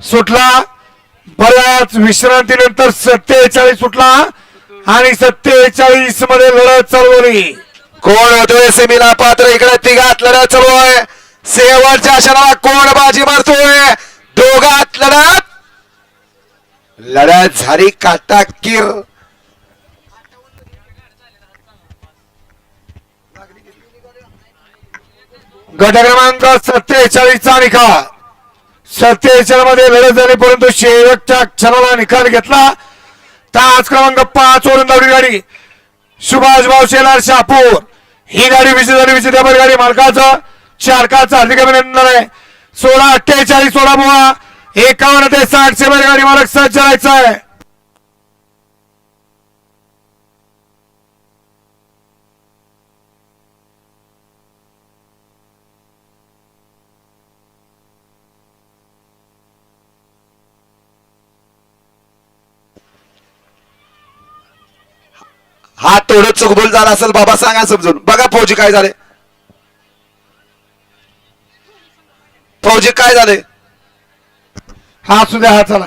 सुटला बऱ्याच विश्रांतीनंतर सत्तेचाळीस सुटला आणि सत्तेचाळीसमध्ये लढत चालवली कोण होतोय सेमीला पात्र इकडे तिघात लढत चालू आहे. शेवटच्या क्षणाला कोण बाजी मारतोय? दोघात लढत. लढत झाली काटाकीर गट क्रमांक सत्तेचाळीसचा निकाल. सत्तेचाळीसमध्ये लढत झाली परंतु शेवटच्या क्षणाला निकाल घेतला. तास क्रमांक पाच वरून धावली गाडी. सुभाष भाऊ शेलार शापूर ही गाडी विजय झाली विजय त्या गाडी मालकाचं. चारकाचं हार्दिक अभिनंदन आहे. सोळा अठ्ठेचाळीस सोळा बुवा. एकावन्न ते साठ से गाडी मालक सज्ज आहे. हा तेवढं चुकबुल झाला असेल बाबा सांगा समजून. बघा फौजी काय झाले. फौजी काय झाले? हा सुद्धा हा चला.